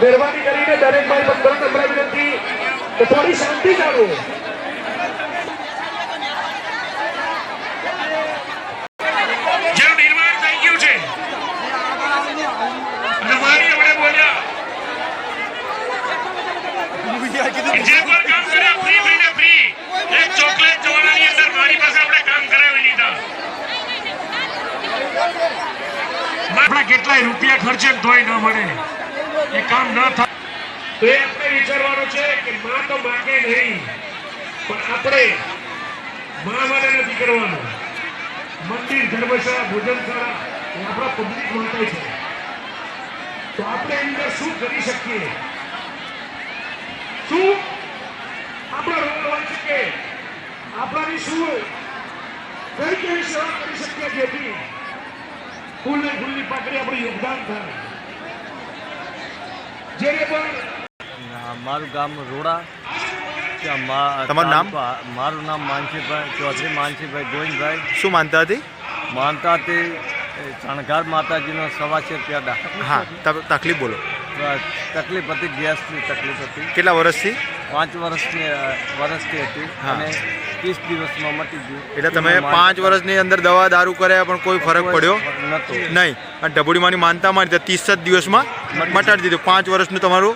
મહેરબાની કરીને દરેક ભાઈ બંધો નમ્ર વિનંતી કે થોડી શાંતિ પાસે આપણે કેટલાય રૂપિયા ખર્ચે તોય ન મળે. એ કામ ન થાય. તો એ આપણે વિચારવાનું છે કે માં તો માગે નહીં, પણ આપણે માં માટે નથી કરવાનું. મંદિર, ધર્મશાળા, ભોજનશાળા એ આપણા પબ્લિક માટે છે. તો આપણે એની અંદર શું કરી શકીએ? શું? આપણો રોલ હોય છે કે આપણાની શું? કઈ કઈ સેવા કરી શકીએ જેથી ફૂલ ને ફૂલની પાકડી આપણું યોગદાન થાય. જેને પણ મારું ગામ રોડા. તમારું નામ? મારું નામ માનસીભાઈ ચૌધરી માનસીભાઈ ગોવિંદભાઈ. શું માનતા હતી? માનતા હતી એ ચણગાર માતાજીનો સવા છે પ્યાદા હા તકલીફ બોલો. તકલીફ હતી ગેસની તકલીફ હતી. કેટલા વર્ષથી? પાંચ વર્ષની વર્ષથી હતી અને ત્રીસ દિવસમાં મટી ગયું. એટલે તમે પાંચ વર્ષની અંદર દવા દારૂ કર્યા પણ કોઈ ફરક પડ્યો? નહોતો. નહીં. અને ડબુડીમાંની માનતા મારી ત્રીસ જ દિવસમાં મટાડી દીધું. પાંચ વર્ષનું તમારું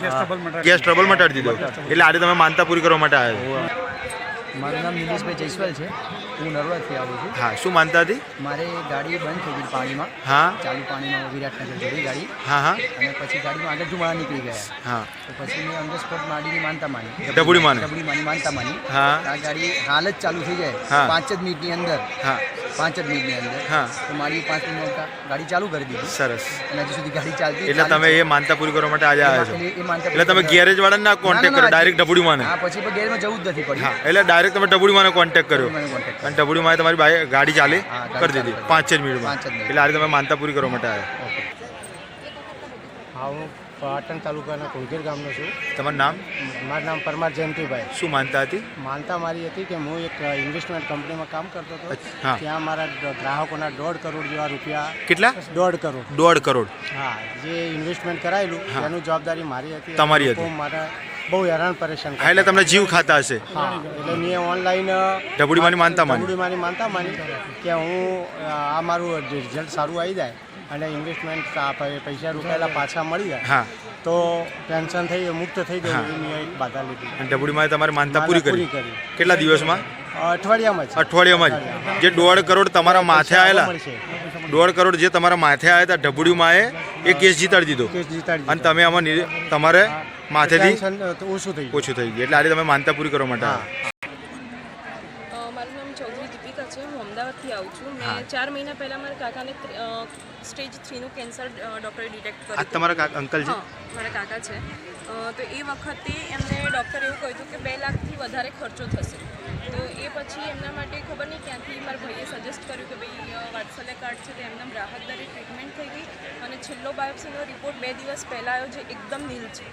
ગેસ ટ્રબલ મટાડી દીધો. એટલે આજે તમે માનતા પૂરી કરવા માટે આવ્યા છો. મારું નામ નિલેશભાઈ જયસ્વાલ છે. હું નરોડાથી આવું છું. હા શું માનતા હતી? મારે ગાડી બંધ થઈ ગઈ પાણીમાં. હા. ચાલુ પાણીમાં વિરાટનગર જોડી ગાડી. હા હા. અને પછી ગાડીમાં આગળ ધુમાડા નીકળી ગયા. હા. તો પછી મેં અંદર સ્પોટ માડીની માનતા માની. ડબુડી માની? ડબુડી માની માનતા માની. હા. આ ગાડી હાલ જ ચાલુ થઈ જાય. હા. પાંચ જ મિનિટની અંદર. હા. પાંચ જ મિનિટની અંદર. હા. તો મારી પાંચ મિનિટ ગાડી ચાલુ કરી દીધી. સરસ. અને હજી સુધી ગાડી ચાલતી એટલે તમે એ માનતા પૂરી કરવા માટે આજે આવ્યા છો? એટલે તમે ગેરેજ વાળાને ના કોન્ટેક્ટ કર્યો ડાયરેક્ટ ડબુડીમાંને? હા પછી પણ ગેરમાં જવું જ નથી પડ્યું. એટલે ડાયરેક્ટ તમે ડબુડીમાંને કોન્ટેક્ટ કર્યો. અને કોન્ટેક્ટ માએ તમારી ગાડી ચાલે કરી દીધી પાંચ જ મિનિટમાં. એટલે આજે તમે માનતા પૂરી કરવા માટે આવ્યા. ઓકે. હા હું પાટણ તાલુકાના કુંકેર ગામનો છું. તમારું નામ? મારું નામ પરમાર જયંતિભાઈ. શું માનતા હતી? માનતા મારી હતી કે હું એક ઇન્વેસ્ટમેન્ટ કંપનીમાં કામ કરતો હતો. ત્યાં મારા ગ્રાહકોના દોઢ કરોડ જેવા રૂપિયા કેટલા? દોઢ કરોડ. દોઢ કરોડ. હા જે ઇન્વેસ્ટમેન્ટ કરાયેલું તેનું જવાબદારી મારી હતી. તમારી હતી. મારા બહુ હેરાન પરેશાન એટલે તમને જીવ ખાતા હશે. એટલે મેં ઓનલાઈન ઢબુડીમાંની માનતા માની? મારી માનતા માની કે હું આ મારું રિઝલ્ટ સારું આવી જાય. અને ઇન્વેસ્ટમેન્ટ પૈસા રોકાયેલા પાછા મળી જાય. હા. તો ટેન્શન થઈ મુક્ત થઈ. ગયું એવી મેં એક બાધા લીધી. અને ડબુડીમાં તમારે માનતા પૂરી કરી? કેટલા દિવસમાં? અઠવાડિયામાં જ. અઠવાડિયામાં જ. જે દોઢ કરોડ તમારા માથે આવેલા દોઢ કરોડ જે તમારા માથે આવ્યા હતા ઢબુડીમાં એ કેસ જીતાડી દીધો. અને તમે આમાં તમારે માથેથી ઓછું થઈ ગયું. ઓછું થઈ ગયું. એટલે આજે તમે માનતા પૂરી કરવા માટે. મારું નામ ચૌધરી દીપિકા છે. હું અમદાવાદથી આવું છું. હા. મેં ચાર મહિના પહેલાં મારા કાકાને સ્ટેજ થ્રીનું કેન્સર ડૉક્ટરે ડિટેક્ટ કર્યું તમારા કાકા અંકલ છે મારા કાકા છે. તો એ વખતે એમને ડૉક્ટરે એવું કહ્યું હતું કે બે લાખથી વધારે ખર્ચો થશે. તો એ પછી એમના માટે ખબર નહીં ક્યાંથી મારા ભાઈએ સજેસ્ટ કર્યું કે ભાઈ વાત્સલ્ય કાર્ડ છે તો એમના રાહત દરે ટ્રીટમેન્ટ થઈ ગઈ અને છેલ્લો બાયોપ્સીનો રિપોર્ટ બે દિવસ પહેલાં આવ્યો જે એકદમ નીલ છે.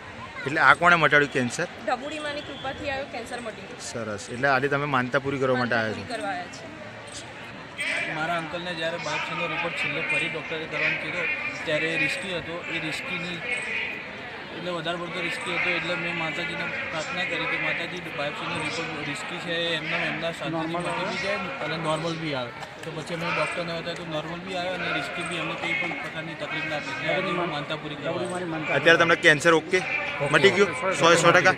એટલે આ કોણે મટાડ્યું કેન્સર? ઢબુડીમાંની કૃપાથી આવ્યો કેન્સર મટી સરસ. એટલે આજે તમે માનતા પૂરી કરવા માટે આવ્યા છે? મારા અંકલને જ્યારે બાયોપ્સીનો રિપોર્ટ છેલ્લે ફરી ડૉક્ટરે કરવાનું કીધો ત્યારે એ રિસ્કી હતો. એ રિસ્કીની એટલે વધારે પડતો રિસ્કી હતો. એટલે મેં માતાજીને પ્રાર્થના કરી કે માતાજી બાયોપ્સીનો રિપોર્ટ રિસ્કી છે એમના એમના શાંતિથી મટી બી જાય અને નોર્મલ બી આવે. તો પછી અમે ડૉક્ટરને બતાવ્યું તો નોર્મલ બી આવે અને રિસ્કી બી અમને કંઈ પણ પ્રકારની તકલીફ ના થઈ ત્યારે હું માનતા પૂરી કરવા અત્યારે તમને કેન્સર ઓકે? મટી ગયું? સો સો ટકા?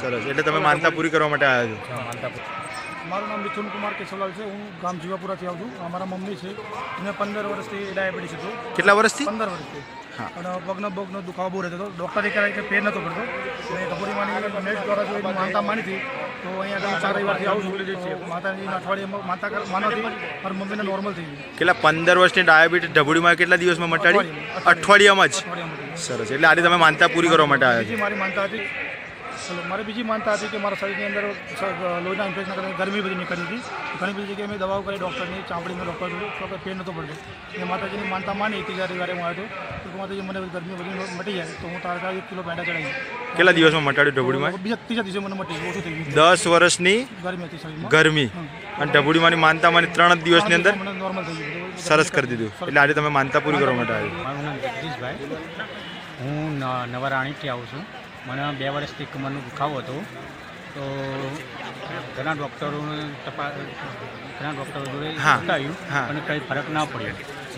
સરસ. એટલે તમે માનતા પૂરી કરવા માટે આવ્યા છો? મારું નામ મિથુન કુમાર કેશવલાલ છે. હું ગામ જીવાપુરાથી આવું છું. અમારા મમ્મી છે. એને પંદર વર્ષથી ડાયાબિટીસ હતું. કેટલા વર્ષથી? પંદર વર્ષથી. અને પગનો પગનો દુખાવો બહુ રહેતો હતો. ડૉક્ટરે કહેવાય કે પેન નહોતો પડતો. મેં કપૂરીમાંની નેટ દ્વારા જો માનતા માની હતી તો અહીંયા આગળ ચાર રવિવારથી આવું છું. તો માતાજીના અઠવાડિયામાં માતા માનવાથી મારી મમ્મીને નોર્મલ થઈ ગયું. કેટલા પંદર વર્ષની ડાયાબિટીસ ઢબુડીમાં કેટલા દિવસમાં મટાડી? અઠવાડિયામાં. જ. સરસ. એટલે આજે તમે માનતા પૂરી કરવા માટે આવ્યા મારી માનતા હતી મારી બીજી માનતા હતી કે મારા શરીરની અંદર લોહીના ઇન્ફેક્શન કરીને ગરમી બધી નીકળી હતી. ઘણી બધી જગ્યાએ મેં દવાઓ કરી ડૉક્ટરની ચામડીમાં ડૉક્ટર જોડે તો પેન નહોતો પડતો એ માતાજીની માનતા માની હતી જ્યારે વારે હું આવ્યો હતો. તો માતાજી મને ગરમી બધી મટી જાય. તો હું તારા એક કિલો પેંડા ચડાવી કેટલા દિવસમાં મટાડ્યું ઢબુડીમાં? બીજા ત્રીજા દિવસે મને મટી ઓછું થઈ ગયું. દસ વર્ષની ગરમી હતી શરીરમાં. ગરમી. અને ઢબુડીમાંની માનતામાંની ત્રણ જ દિવસની અંદર મને નોર્મલ થઈ ગયું. સરસ કરી દીધું. એટલે આજે તમે માનતા પૂરી કરવા માટે આવ્યું હું ન- નવરાણીથી આવું છું. મને બે વર્ષથી કમરનો દુખાવો હતો. તો ઘણા ડૉક્ટરો તપાસ ઘણા ડૉક્ટરો જોડે હા, બતાવ્યું હા. અને કંઈ ફરક ના પડ્યો.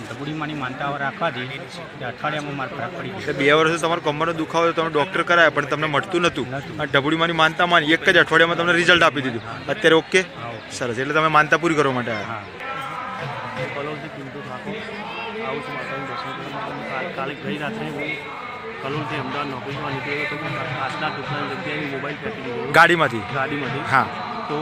ડબુડીમાંની માનતા રાખવાથી અઠવાડિયામાં મારે ફરક પડી ગયો. બે વર્ષે તમારો કમરનો દુખાવો હતો તમે ડૉક્ટર કરાયા પણ તમને મળતું નહોતું. અને ઢબુડીમાંની માનતા માની એક જ અઠવાડિયામાં તમને રિઝલ્ટ આપી દીધું. અત્યારે ઓકે સરસ. એટલે તમે માનતા પૂરી કરવા માટે આવ્યા. હા. કલોલથી પિન્ટુ આવું છું માતાનું દર્શન કરવા માટે. કાલે ગઈ રાત્રે હું કલોલથી અમદાવાદ નોકરીમાં નીકળ્યો તો આજના ટુકડાની જગ્યાએ મોબાઈલ ફેંકી દીધો ગાડીમાંથી? ગાડીમાંથી. હા. તો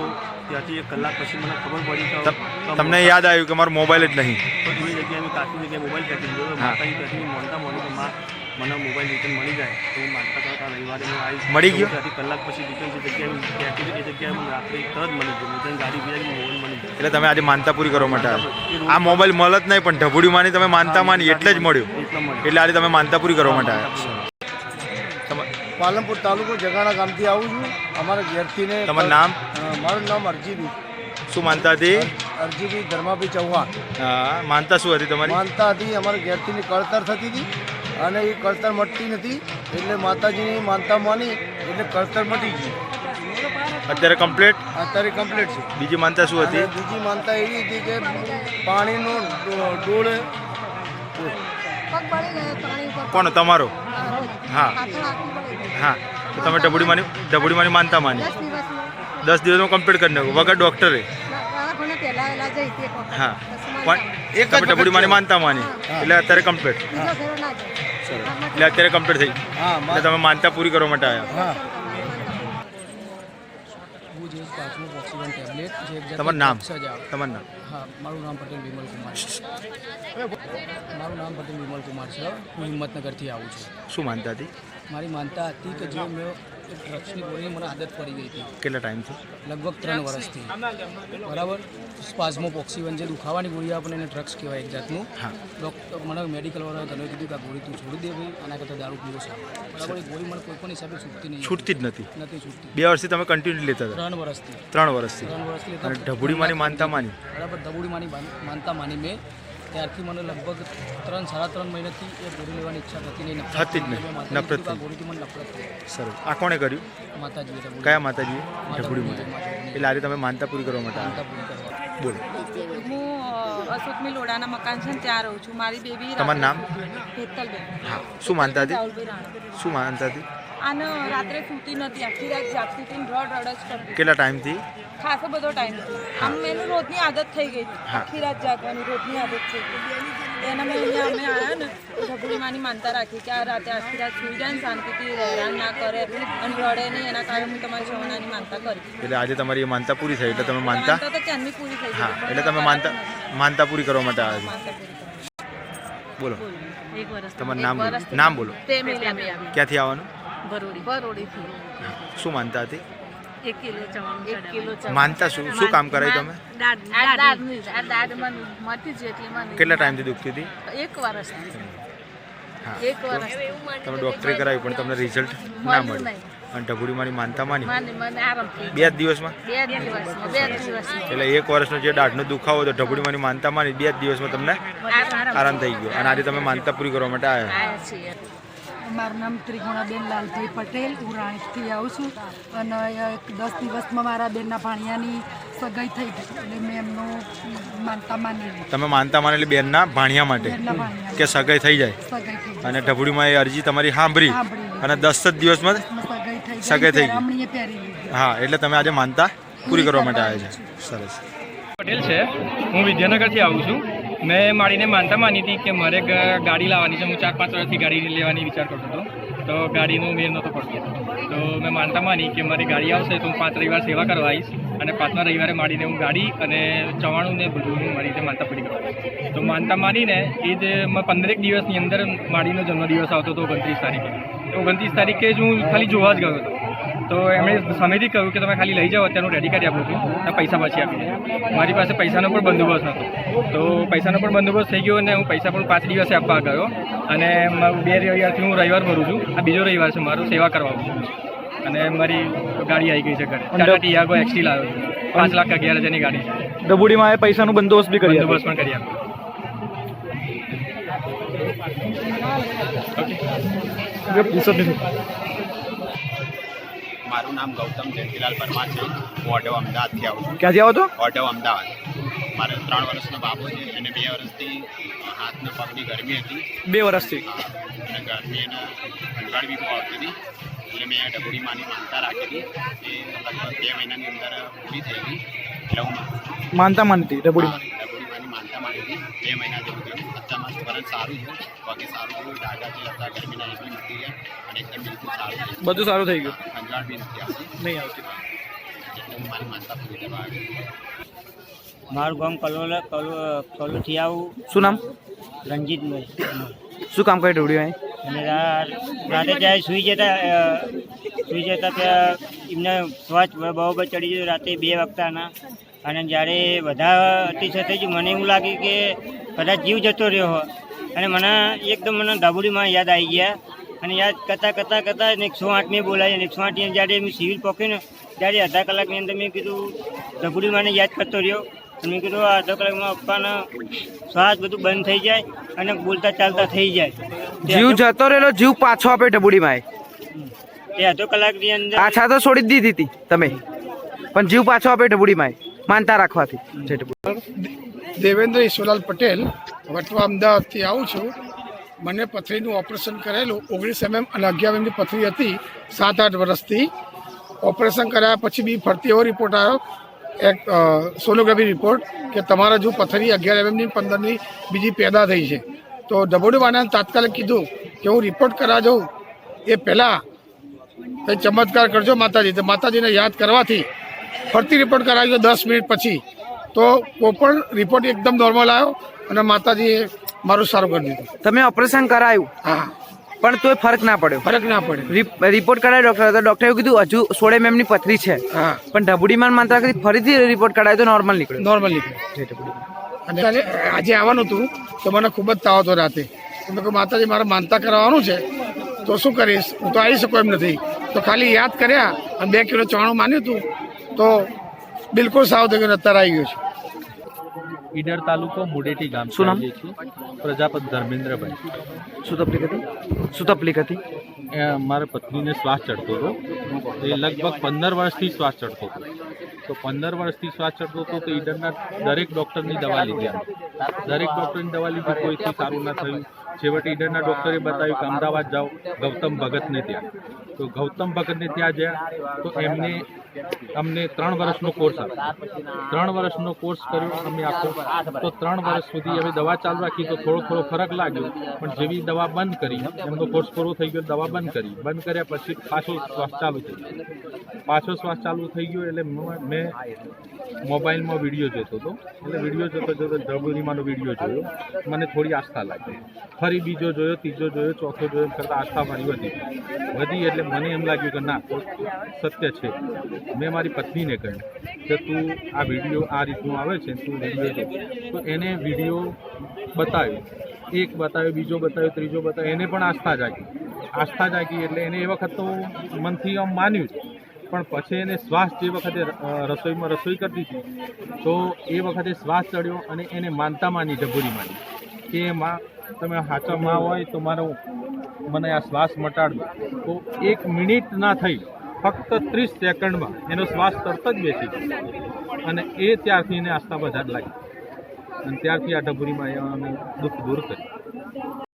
ત્યાંથી એક કલાક પછી મને ખબર પડી તમને યાદ આવ્યું કે મારો મોબાઈલ જ નહીં? તો એ જગ્યાએ મેં કાચની જગ્યાએ મોબાઈલ ફેંકી દીધો. માતાજી ત્યાંથી મોનતા મોની માં મને મોબાઈલ રિટર્ન મળી જાય તો હું માનતા કરતા રવિવારે હું આવીશ. મળી ગયો? ત્યાંથી કલાક પછી રિટર્ન જે જગ્યાએ એ જગ્યાએ મને રાત્રે તરત મળી ગયો. રિટર્ન ગાડી બીજા મોબાઈલ મળી ગયો. એટલે તમે આજે માનતા પૂરી કરવા માટે આવ્યા આ મોબાઈલ મળત જ નહીં પણ ઢબુડીમાંની તમે માનતા માની એટલે જ મળ્યું. એટલે આજે તમે માનતા પૂરી કરવા માટે આવ્યા તમા- પાલનપુર તાલુકો જગાણા ગામથી આવું છું. અમારા ઘેરથી ને તમારું નામ? મારું નામ અરજીબી. શું માનતા હતી? અરજીબી ધર્માભી ચૌહાણ. માનતા શું હતી તમારી? માનતા હતી અમારા ઘેરથી ની કળતર થતી હતી. અને એ કળતર મટતી નથી એટલે માતાજીની માનતા માની એટલે કળતર મટી ગઈ અત્યારે કમ્પ્લીટ અત્યારે કમ્પ્લીટ છે. બીજી માનતા શું હતી? બીજી માનતા એવી હતી કે પાણીનો ડોળ કોણ તમારો? હા હા. તો તમે ડબુડીમાંની ડબુડીમાંની માનતા માની? દસ દિવસમાં. કમ્પ્લીટ કરી નાખો. વગર ડૉક્ટરે હા. પણ એક જ તમે વખત ડબુડીમાંની માનતા માની? એટલે અત્યારે કમ્પ્લીટ એટલે અત્યારે કમ્પ્લીટ થઈ હા એટલે તમે માનતા પૂરી કરવા માટે આવ્યા. તમારું નામ? તમારું નામ? હા મારું નામ પટેલ વિમલ કુમાર છે. મારું નામ પટેલ વિમલ કુમાર છે. હું હિંમતનગરથી આવું છું. શું માનતા હતી? મારી માનતા હતી કે જે મેં ડ્રગ્સની ગોળીની મને આદત પડી ગઈ હતી. કેટલા ટાઈમથી લગભગ ત્રણ વર્ષથી. બરાબર? સ્પાઝમોપોક્સિવન જે દુખાવાની ગોળી આપણે એને ડ્રગ્સ કહેવાય એક જાતનું. ડૉક્ટર મને મેડિકલવાળાએ ઘરે કીધું કે આ ગોળી તું છોડી દે ભાઈ આના કરતાં દારૂ પીવો સારું. બરાબર? એ ગોળી મને કોઈ પણ હિસાબે છૂટતી નહીં. છૂટતી જ નથી. નથી છૂટતી. બે વર્ષથી તમે કન્ટિન્યુ લેતા હતા? ત્રણ વર્ષથી. ત્રણ વર્ષથી. ત્રણ વર્ષથી ઢબુડી માની માનતા માની? બરાબર ઢબુડી માની માનતા માની મેં. ત્યારથી મને લગભગ ત્રણ સાડા ત્રણ મહિનાથી એ ગોળી લેવાની ઈચ્છા થતી નહીં. હતી થતી જ નહીં. નફરત. ગોળીથી મને નફરત સરસ. આ કોણે કર્યું? માતાજી કયા માતાજીએ? ઢગુડી માતા. એટલે આજે તમે માનતા પૂરી કરવા માટે બોલો. હું અશોકમી લોડાના મકાન છે ને ત્યાં રહું છું. મારી બેબી તમારું નામ? હેતલબેન. હા. શું માનતા હતી? શું માનતા હતી? આને રાત્રે સૂતી નથી આખી રાત જાગતી હતી રડ રડ જ કરતી કેટલા ટાઈમથી ખાસો બધો ટાઈમ આમ એનું રોજની આદત થઈ ગઈ આખી રાત જાગવાની રોજની આદત થઈ ગઈ એના મેં અહીંયા અમે આવ્યા ને ઢબુડીમાંની માનતા રાખી કે આ રાતે આખી રાત સુઈ જાય ને શાંતિથી હેરાન ના કરે અને રડે નહીં એના કારણે હું તમારી જવાનાની માનતા કરી. એટલે આજે તમારી માનતા પૂરી થઈ એટલે તમે માનતા તો ક્યારની પૂરી થઈ હા એટલે તમે માનતા માનતા પૂરી કરવા માટે આવ્યા માનતા બોલો. એક વર્ષ તમારું નામ નામ બોલો. તે ક્યાંથી આવવાનું? ભરોડી. ભરોડીથી. શું માનતા હતી? એક કિલો ચવાણું એક કિલો માનતા શું? શું કામ કરાયું તમે? આ દાદની. આ દાદ મને મટી જ એટલે મને કેટલા ટાઈમથી દુખતી હતી? એક વર્ષથી એક વર્ષથી તમે ડૉક્ટરે કરાવ્યું પણ તમને રિઝલ્ટ ના મળ્યું અને ઢબુડીમાંની માનતા માની? મને મને આરામ થઈ બે જ દિવસમાં? બે દિવસમાં બે દિવસમાં. એટલે એક વર્ષનો જે દાઢનો દુખાવો હતો ઢબુડીમાંની માનતા માની બે જ દિવસમાં તમને આરામ થઈ ગયો. અને આજે તમે માનતા પૂરી કરવા માટે આવ્યા. મારું નામ ત્રિગુણાબેન લાલભાઈ પટેલ હું રાણીથી આવું છું અને દસ દિવસમાં મારા બેનના ભાણિયાની સગાઈ થઈ ગઈ એટલે મેં એમનું માનતા માની તમે માનતા માનેલી બેનના ભાણિયા માટે કે સગાઈ થઈ જાય. અને ઢબડીમાં એ અરજી તમારી સાંભળી. અને દસ જ દિવસમાં સગાઈ થઈ ગઈ હા એટલે તમે આજે માનતા પૂરી કરવા માટે આવ્યા છે. સરસ. પટેલ છે. હું વિદ્યાનગરથી આવું છું. મેં મારીને માનતા માની હતી કે મારે ગાડી લાવવાની છે. હું ચાર પાંચ વર્ષથી ગાડી લેવાની વિચાર કરતો હતો. તો ગાડીનું મેળ નહોતો પડતો. તો મેં માનતા માની કે મારી ગાડી આવશે તો હું પાંચ રવિવાર સેવા કરવા આવીશ અને પાંચમા રવિવારે મારીને હું ગાડી અને ચવાણું ને બધું હું મારી રીતે માનતા પૂરી કરવા તો માનતા માનીને એ જ મેં, પંદરેક દિવસની અંદર માડીનો જન્મદિવસ આવતો હતો ઓગણત્રીસ તારીખે. ઓગણત્રીસ તારીખે જ હું ખાલી જોવા જ ગયો હતો. તો એમણે સમયથી કહ્યું કે તમે ખાલી લઈ જાઓ અત્યારે હું રેડી કરી આપું છું. પૈસા પછી આપી મારી પાસે પૈસાનો પણ બંદોબસ્ત નહોતો તો પૈસાનો પણ બંદોબસ્ત થઈ ગયો અને હું પૈસા પણ પાંચ દિવસે આપવા ગયો. અને મારું બે રવિવારથી હું રવિવાર ભરું છું. આ બીજો રવિવાર છે મારો સેવા કરવા અને મારી ગાડી આવી ગઈ છે ઘરે. ટાટા ટિયાગો એક્સટી લાવ્યો છું. પાંચ લાખ અગિયાર હજારની ગાડી છે. ડબુડીમાં એ પૈસાનો બંદોબસ્ત બી કરી બંદોબસ્ત પણ કરી આપ્યો ઓકે નથી મારું નામ ગૌતમ જયંતિલાલ પરમાર છે. હું ઓટો અમદાવાદથી આવું છું. ક્યાંથી આવો છો? ઓટો અમદાવાદ. મારે ત્રણ વર્ષનો બાબો છે અને બે વર્ષથી હાથના પગની ગરમી હતી. બે વર્ષથી? અને ગરમી એને ખંજવાળ બી બહુ આવતી હતી. એટલે મેં ડબુડીમાંની માનતા રાખી હતી. એ લગભગ બે મહિનાની અંદર પૂરી થઈ ગઈ. એટલે હું માનતા માનતી ડબુડીમાંની માનતા માની હતી બે મહિના જેવું થયું. અત્યારમાં વરસ સારું છે. બાકી સારું થયું ડાઘા જે હતા ગરમીના એ બી મૂકી ગયા અને એકદમ બિલકુલ સારું બધું સારું થઈ ગયું? ખંજવાળ બી નથી આવતી. નહીં આવતી. એટલે હું મારી માનતા પૂરી કરવા આવ્યો મારું ગામ કલોલ કલોથી આવું શું નામ? રણજીતભાઈ શું કામ કરી ઢોળ્યું અને રાતે ત્યારે સૂઈ જતા સૂઈ જતા ત્યાં એમને શ્વાસ બહુ ચડી ગયો. રાતે બે વખતાના અને જ્યારે બધા અતિશય થઈ ગયું મને એવું લાગ્યું કે કદાચ જીવ જતો રહ્યો હોય અને મને એકદમ મને ડાબુડીમાં યાદ આવી ગયા. અને યાદ કરતાં કરતાં કરતાં એકસો આઠને બોલાવી અને એકસો આઠ જ્યારે મેં સિવિલ પકડીને ત્યારે અડધા કલાકની અંદર મેં કીધું ડાબુડીમાંને યાદ કરતો રહ્યો. અને મેં કીધું આ અડધા કલાકમાં પપ્પાના શ્વાસ બધું બંધ થઈ જાય અને બોલતા ચાલતા થઈ જાય. જીવ જતો રહેલો જીવ પાછો આપે ડબુડીમાં એ. અડધો કલાકની અંદર પાછા તો છોડી જ દીધી હતી તમે. પણ જીવ પાછો આપે ડબુડીમાં માનતા રાખવાથી. દેવેન્દ્ર ઈશ્વરલાલ પટેલ, વટવા અમદાવાદથી આવું છું. મને પથરીનું ઓપરેશન કરેલું. ઓગણીસ એમએમ અને અગિયાર એમની પથરી હતી. સાત આઠ વર્ષથી. ઓપરેશન કર્યા પછી બી ફરતી એવો રિપોર્ટ આવ્યો. એક સોનોગ્રાફી રિપોર્ટ કે તમારા જો પથરી અગિયાર એમએમની પંદરની બીજી પેદા થઈ છે. તો ડબોડીવાળાને તાત્કાલિક કીધું કે હું રિપોર્ટ કરા જાઉં. એ પહેલાં કંઈ ચમત્કાર કરજો માતાજી. તો માતાજીને યાદ કરવાથી ફરતી રિપોર્ટ કરાવ્યો દસ મિનિટ પછી. તો કોઈપણ રિપોર્ટ એકદમ નોર્મલ આવ્યો અને માતાજીએ મારું સારું કરી દીધું. તમે ઓપરેશન કરાયું? હા. પણ તોય ફરક ના પડ્યો. ફરક ના પડે રિપ- રિપોર્ટ કરાયો ડોક્ટર તો ડોક્ટરે એવું કીધું હજુ સોળ મેમની પથરી છે. હા. પણ ઢબુડીમાં માનતા કરી ફરીથી રિપોર્ટ કરાયો તો નોર્મલ નીકળ્યો. નોર્મલ નીકળ્યો. અને આજે આવવાનું હતું તો મને ખૂબ જ તાવ હતો રાતે. મેં કહ્યું માતાજી મારે માનતા કરાવવાનું છે. તો શું કરીશ? હું તો આવી શકું એમ નથી. તો ખાલી યાદ કર્યા અને બે કિલો ચવાણું માન્યું હતું. તો બિલકુલ સાવ થઈ અત્યારે આવી ગયું છે. ઈડર તાલુકો મુડેટી ગામ શું નામ? પ્રજાપત ધર્મેન્દ્રભાઈ. શું તકલીફ હતી? શું તકલીફ હતી? મારા પત્નીને શ્વાસ ચડતો હતો. એ લગભગ પંદર વર્ષથી શ્વાસ ચડતો હતો. તો પંદર વર્ષથી શ્વાસ ચડતો હતો તો ઈડરના દરેક ડૉક્ટરની દવા લીધી દરેક ડૉક્ટરની દવા લીધી કોઈથી સારું ના થયું. છેવટે ઈડરના ડૉક્ટરે બતાવ્યું કે અમદાવાદ જાઓ ગૌતમ ભગતને ત્યાં. તો ગૌતમ ભગતને ત્યાં ગયા તો એમને અમને ત્રણ વર્ષનો કોર્સ આપ્યો. ત્રણ વર્ષનો કોર્સ કર્યો અમે આખો તો ત્રણ વર્ષ સુધી અમે દવા ચાલુ રાખી તો થોડો થોડો ફરક લાગ્યો. પણ જેવી દવા બંધ કરી, એમનો કોર્સ પૂરો થઈ ગયો, દવા બંધ કરી. બંધ કર્યા પછી પાછો શ્વાસ ચાલુ થઈ ગયો પાછો શ્વાસ ચાલુ થઈ ગયો એટલે મેં મોબાઈલમાં વીડિયો જોતો હતો. એટલે વીડિયો જોતો જોતો જબરીમાંનો વીડિયો જોયો. મને થોડી આસ્થા લાગી. ફરી બીજો જોયો, ત્રીજો જોયો, ચોથો જોયો કરતાં આસ્થા મારી વધી વધી એટલે મને એમ લાગ્યું કે ના સત્ય છે. મેં મારી પત્નીને કહ્યું કે તું આ વીડિયો આ રીતનું આવે છે, તું વીડિયો જો તો એને વીડિયો બતાવ્યો. એક બતાવ્યો, બીજો બતાવ્યો, ત્રીજો બતાવ્યો. એને પણ આસ્થા જાગી. આસ્થા જાગી એટલે એને એ વખત તો મનથી આમ માન્યું. પણ પછી એને શ્વાસ જે વખતે રસોઈમાં રસોઈ કરતી હતી, તો એ વખતે શ્વાસ ચડ્યો અને એને માનતા માની ઢબુરી માની. કે માં, તમે સાચા માં હોય તો મારો, મને આ શ્વાસ મટાડો તો એક મિનિટ ના થઈ, ફક્ત ત્રીસ સેકન્ડમાં એનો શ્વાસ તરત જ બેસી ગયો. અને એ ત્યારથી એને આસ્થા વધારે લાગી. અને ત્યારથી આ ઢબુરીમાં દુઃખ દૂર કર્યું.